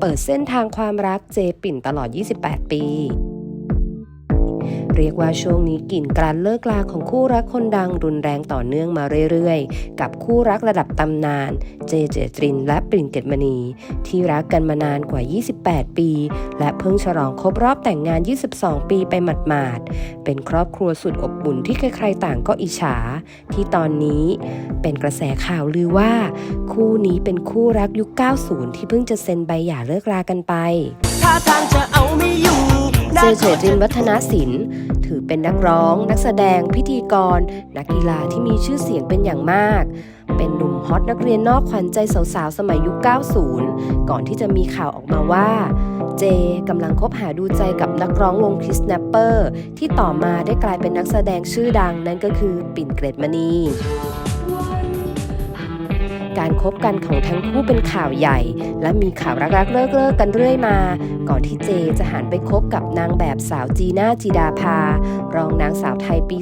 เปิดเส้นทางความรักเจปิ่นตลอด 28 ปี เรียกว่าช่วงนี้กลิ่นการเลิกลาของคู่รักคนดังรุนแรงต่อเนื่องมาเรื่อยๆ กับคู่รักระดับตำนาน เจเจตริน และปรินเกตมณี ที่รักกันมานานกว่า 28 ปี และเพิ่งฉลองครบรอบแต่งงาน 22 ปีไปหมาดๆ เป็นครอบครัวสุดอบอุ่นที่ใครๆต่างก็อิจฉา ที่ตอนนี้เป็นกระแสข่าวลือว่า คู่นี้เป็นคู่รักยุค 90 ที่เพิ่งจะเซ็นใบหย่าเลิกรากันไปท่าทางจะเอาไม่อยู่ เจเจรินวัฒนศิลป์ ถือเป็นนักร้อง นักแสดง พิธีกร นักกีฬาที่มีชื่อเสียงเป็นอย่างมาก เป็นหนุ่มฮอตนักเรียนนอกขวัญใจสาวๆ สมัยยุค 90 ก่อนที่จะมีข่าวออกมาว่า เจกำลังคบหาดูใจกับนักร้องวงคริสแนปเปอร์ ที่ต่อมาได้กลายเป็นนักแสดงชื่อดังนั่นก็คือปิ่นเกรดมณี การคบกันของทั้งคู่เป็นข่าวใหญ่ และมีข่าวรักๆเลิกๆกันเรื่อยมา ก่อนที่เจจะหันไปคบกับนางแบบสาวจีน่าจีดาภารองนางสาวไทยปี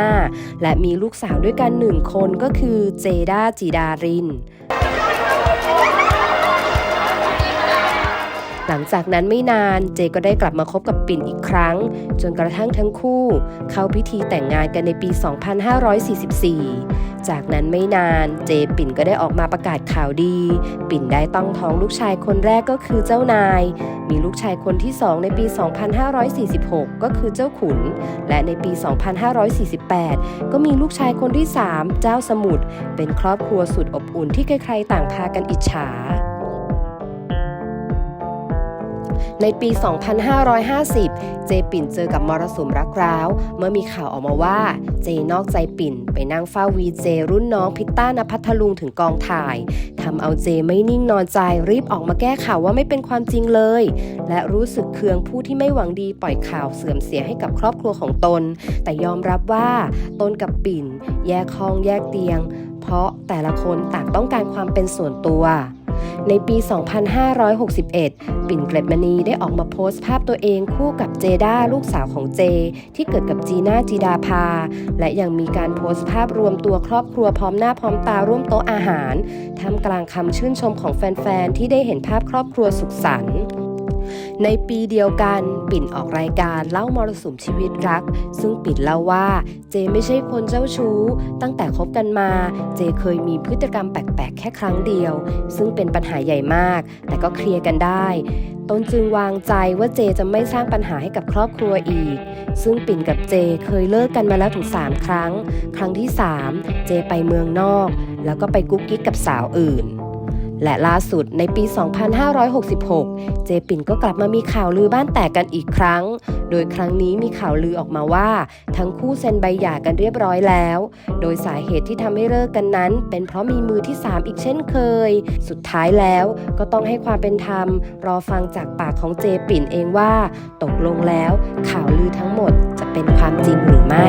2535 และมีลูกสาวด้วยกันหนึ่งคนก็คือเจด้าจีดารินหลังจากนั้นไม่นานเจก็ได้กลับมาคบกับปิ่นอีกครั้ง จนกระทั่งทั้งคู่ เข้าพิธีแต่งงานกันในปี 2544 จากนั้นไม่นานเจปิ่นก็ได้ออกมาประกาศข่าวดี ปิ่นได้ตั้งท้องลูกชายคนแรกก็คือเจ้านาย มีลูกชายคนที่สองในปี 2546 ก็คือเจ้าขุน และในปี 2548 ก็มีลูกชายคนที่ 3 เจ้าสมุทรเป็นครอบครัวสุดอบอุ่นที่ใครๆต่างพากันอิจฉา ในปี 2550 เจปิ่นเจอกับมรสุมรักร้าว เมื่อมีข่าวออกมาว่า เจนอกใจปิ่น ไปนั่งเฝ้าวีเจรุ่นน้องพิตต้านพัทลุงถึงกองถ่ายทำเอาเจไม่นิ่งนอนใจรีบออกมาแก้ข่าวว่าไม่เป็นความจริงเลย และรู้สึกเคืองผู้ที่ไม่หวังดีปล่อยข่าวเสื่อมเสียให้กับครอบครัวของตน แต่ยอมรับว่าตนกับปิ่น แยกห้องแยกเตียง เพราะแต่ละคนต่างต้องการความเป็นส่วนตัว ในปี 2561 ปิ่นเกล็ดมณีได้ออกมาโพสต์ภาพตัวเองคู่กับเจด้าลูกสาวของเจ ที่เกิดกับจีน่าจีดาภา และยังมีการโพสต์ภาพรวมตัวครอบครัวพร้อมหน้าพร้อมตาร่วมโต๊ะอาหารท่ามกลางคำชื่นชมของแฟน ๆ ที่ได้เห็นภาพครอบครัวสุขสันต์ ในปีเดียวกันปิ่นออกรายการเล่ามรสุมชีวิตรัก ซึ่งปิ่นเล่าว่าเจไม่ใช่คนเจ้าชู้ ตั้งแต่คบกันมา เจเคยมีพฤติกรรมแปลกๆ แค่ครั้งเดียว ซึ่งเป็นปัญหาใหญ่มาก แต่ก็เคลียร์กันได้ตนจึงวางใจว่าเจจะไม่สร้างปัญหาให้กับครอบครัวอีก ซึ่งปิ่นกับเจเคยเลิกกันมาแล้วถึง 3 ครั้ง ครั้งที่ 3 เจไปเมืองนอก แล้วก็ไปกุ๊กกิ๊กกับสาวอื่น และล่าสุดในปี 2566 เจปิ่นก็กลับมามีข่าวลือบ้านแตกกันอีกครั้ง โดยครั้งนี้มีข่าวลือออกมาว่า ทั้งคู่เซ็นใบหย่ากันเรียบร้อยแล้ว โดยสาเหตุที่ทำให้เลิกกันนั้น เป็นเพราะมีมือที่ 3 อีกเช่นเคย สุดท้ายแล้วก็ต้องให้ความเป็นธรรม รอฟังจากปากของเจปิ่นเองว่า ตกลงแล้วข่าวลือทั้งหมดจะเป็นความจริงหรือไม่